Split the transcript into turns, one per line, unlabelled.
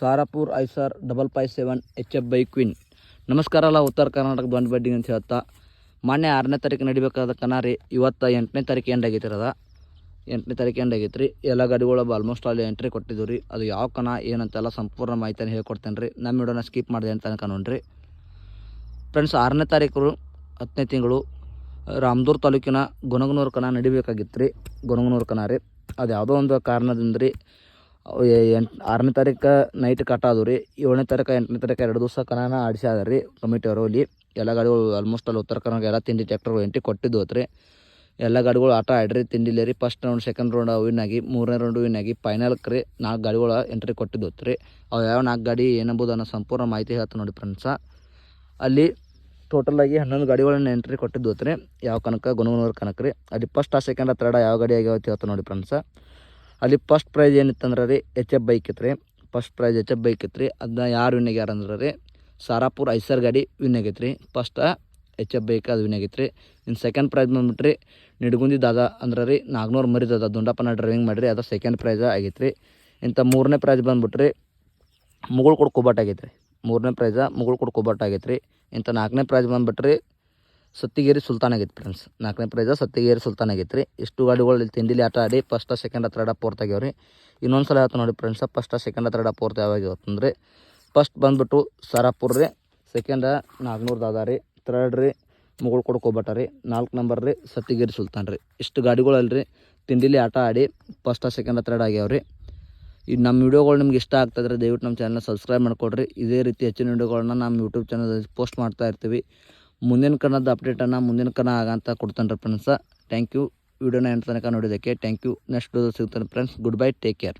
Sarapur Eicher double five seven H F by ಕ್ವಿನ್ ನಮಸ್ಕಾರ ಅಲ್ಲ, ಉತ್ತರ ಕರ್ನಾಟಕ ಬಂದ್ ಬಡ್ಡಿ ಅಂತ ಹೇಳ್ತಾ. ಮೊನ್ನೆ ಆರನೇ ತಾರೀಕು ನಡಿಬೇಕಾದ ಕನಾರಿ ಇವತ್ತು ಎಂಟನೇ ತಾರೀಕು ಎಂಡ್ ಆಗೈತಿ ಅದ ಎಂಟನೇ ತಾರೀಕು ಎಂಡ್ ಆಗೈತೆ ರೀ ಎಲ್ಲ ಗಾಡಿಗಳು ಆಲ್ಮೋಸ್ಟ್ ಅಲ್ಲಿ ಎಂಟ್ರಿ ಕೊಟ್ಟಿದ್ದೀವಿ ರೀ. ಅದು ಯಾವ ಕಣ, ಏನಂತೆಲ್ಲ ಸಂಪೂರ್ಣ ಮಾಹಿತಿಯನ್ನು ಹೇಳ್ಕೊಡ್ತೇನೆ ರೀ. ನಮ್ಮ ವಿಡಿಯೋನ ಸ್ಕಿಪ್ ಮಾಡಿದೆ ಅಂತ ಅನ್ಕೊಂಡ್ರಿ ಫ್ರೆಂಡ್ಸ್ ಆರನೇ ತಾರೀಕು ಹತ್ತನೇ ತಿಂಗಳು ರಾಮದೂರ್ ತಾಲೂಕಿನ ಗುಣಗನೂರು ಕಣ ನಡಿಬೇಕಾಗಿತ್ತು ರೀ ಗುಣಗನೂರು ಕಣ ರೀ ಅದು ಯಾವುದೋ ಒಂದು ಕಾರಣದಿಂದ ರೀ ಎಂಟು ಆರನೇ ತಾರೀಕು ನೈಟ್ ಕಟ್ ಆದವು ರೀ. ಏಳನೇ ತಾರೀಕು, ಎಂಟನೇ ತಾರೀಕು ಎರಡು ದಿವಸ ಕಣನ ಆಡಿಸ್ಯಾದ ರೀ ಕಮಿಟಿಯವರು ಇಲ್ಲಿ ಎಲ್ಲ ಗಾಡಿಗಳು ಆಲ್ಮೋಸ್ಟ್ ಅಲ್ಲಿ ಉತ್ತರ ಕರ್ನಾಟಕ ಎಲ್ಲ ತಿಂಡಿ ಟ್ಯಾಕ್ಟರ್ಗಳು ಎಂಟ್ರಿ ಕೊಟ್ಟಿದ್ದು ರೀ. ಎಲ್ಲ ಗಾಡಿಗಳು ಆಟ ಆಡ್ರಿ ತಿಂಡಿಲ್ಲ ರೀ. First round second round win ಆಗಿ, ಮೂರನೇ ರೌಂಡ್ ವಿನ್ ಆಗಿ ಫೈನಲ್ ರೀ ನಾಲ್ಕು ಗಾಡಿಗಳು ಎಂಟ್ರಿ ಕೊಟ್ಟಿದ್ದು ರೀ. ಅವು ಯಾವ ನಾಲ್ಕು ಗಾಡಿ ಏನಂಬುದು ಅನ್ನೋ ಸಂಪೂರ್ಣ ಮಾಹಿತಿ ಹೇಳ್ತೀನಿ ನೋಡಿ ಫ್ರೆಂಡ್ಸ ಅಲ್ಲಿ ಟೋಟಲಾಗಿ ಹನ್ನೊಂದು ಗಾಡಿಗಳನ್ನ ಎಂಟ್ರಿ ಕೊಟ್ಟಿದ್ದು ಹೋತ್ರಿ ಯಾವ ಕನಕ ಗುಣಗುಣವ್ರ ಕನಕ ರೀ. ಅಲ್ಲಿ ಫಸ್ಟ್ ಆ ಸೆಕೆಂಡ್ ತರ್ಡ ಯಾವ ಗಾಡಿ ಆಗ್ಯಾವ ಅಂತ ಹೇಳ್ತೀನಿ ನೋಡಿ ಫ್ರೆಂಡ್ಸ ಅಲ್ಲಿ ಫಸ್ಟ್ ಪ್ರೈಸ್ ಏನಿತ್ತಂದ್ರೆ ರೀ ಎಚ್ ಎಫ್ ಬೈಕ್ ಇತ್ತು ರೀ. First prize H F bike ಇತ್ತು ರೀ. ಅದನ್ನ ಯಾರು ವಿನ್ ಆಗ್ಯಾರ ಅಂದ್ರೆ ರೀ ಸಾರಾಪುರ ಐಸರ್ ಗಾಡಿ ವಿನ್ ಆಗೈತೆ ರೀ. ಫಸ್ಟ್ ಎಚ್ ಎಫ್ ಬೈಕ್ ಅದು ವಿನ್ ಆಗೈತೆ ರೀ. ಇನ್ನು ಸೆಕೆಂಡ್ ಪ್ರೈಸ್ ಬಂದ್ಬಿಟ್ರಿ ನಿಡ್ಗುಂದಿ ದಾದ ಅಂದ್ರೆ ರೀ, ನಾಗ್ನೂರು ಮರಿದದ ದುಂಡಪ್ಪನ ಡ್ರೈವಿಂಗ್ ಮಾಡಿರಿ. ಅದು ಸೆಕೆಂಡ್ ಪ್ರೈಸ್ ಆಗೈತೆ ರೀ. ಇಂಥ ಮೂರನೇ ಪ್ರೈಸ್ ಬಂದ್ಬಿಟ್ರಿ ಮುಗುಳು ಕೊಬ್ಬಟ್ ಆಗೈತೆ ರೀ. ಮೂರನೇ ಪ್ರೈಸ ಮುಗುಳು ಕೊಡು ಕೊಬಾಟ್ ಆಗೈತೆ ರೀ. ಇಂಥ ನಾಲ್ಕನೇ ಪ್ರೈಸ್ ಬಂದ್ಬಿಟ್ರಿ ಸತ್ತಿಗೇರಿ ಸುಲ್ತಾನ್ ಆಗೈತೆ ಫ್ರೆಂಡ್ಸ್ ನಾಲ್ಕನೇ ಪ್ರೈಸ ಸತ್ತಿಗೇರಿ ಸುಲ್ತಾನ್ ಆಗೈತೆ ರೀ. ಇಷ್ಟು ಗಾಡಿಗಳು ಇಲ್ಲಿ ತಿಂಡಿಲಿ ಆಟ ಆಡಿ ಫಸ್ಟ್ ಸೆಕೆಂಡ್ ಥರ್ಡ ಫೋರ್ತ್ ಆಗ್ಯಾವ ರೀ ಇನ್ನೊಂದು ಸಲ ಆಯ್ತು ನೋಡಿ friends first second third fourth ಯಾವಾಗ ಅಂದ್ರೆ ಫಸ್ಟ್ ಬಂದ್ಬಿಟ್ಟು ಸಾರಾಪುರ ರೀ ಸೆಕೆಂಡ ನಾಲ್ಕುನೂರ್ದು ಅದ ರೀ ಥರ್ಡ್ ರೀ ಮುಗಳು ಕೊಡ್ಕೊಬಟ್ಟ ರೀ, ನಾಲ್ಕು ನಂಬರ್ ರೀ ಸತ್ತಿಗೇರಿ ಸುಲ್ತಾನ್ ರೀ. ಇಷ್ಟು ಗಾಡಿಗಳು ರೀ ತಿಂಡಿಲಿ ಆಟ ಆಡಿ ಫಸ್ಟ್ ಸೆಕೆಂಡ್ ಥರ್ಡ್ ಆಗ್ಯಾವ ರೀ ಈ ನಮ್ಮ ವೀಡಿಯೋಗಳು ನಿಮ್ಗೆ ಇಷ್ಟ ಆಗ್ತದ್ರೆ ದಯವಿಟ್ಟು ನಮ್ಮ ಚಾನಲ್ನ ಸಬ್ಸ್ಕ್ರೈಬ್ ಮಾಡಿಕೊಡ್ರಿ. ಇದೇ ರೀತಿ ಹೆಚ್ಚಿನ ವೀಡಿಯೋಗಳನ್ನ ನಮ್ಮ ಯೂಟ್ಯೂಬ್ ಚಾನಲ್ ಪೋಸ್ಟ್ ಮಾಡ್ತಾ ಇರ್ತೀವಿ. ಮುಂದಿನ ಕನ್ನದ ಅಪ್ಡೇಟನ್ನು ಮುಂದಿನ ಕನ್ನ ಆಗಂತ ಕೊಡ್ತಾನೆ ರೀ ಫ್ರೆಂಡ್ಸ ಥ್ಯಾಂಕ್ ಯು ವಿಡಿಯೋನ ಎಂಟು ತನಕ ನೋಡಿದ್ದಕ್ಕೆ ಥ್ಯಾಂಕ್ ಯು ನೆಕ್ಸ್ಟ್ ಸಿಗ್ತಾನೆ friends good bye take care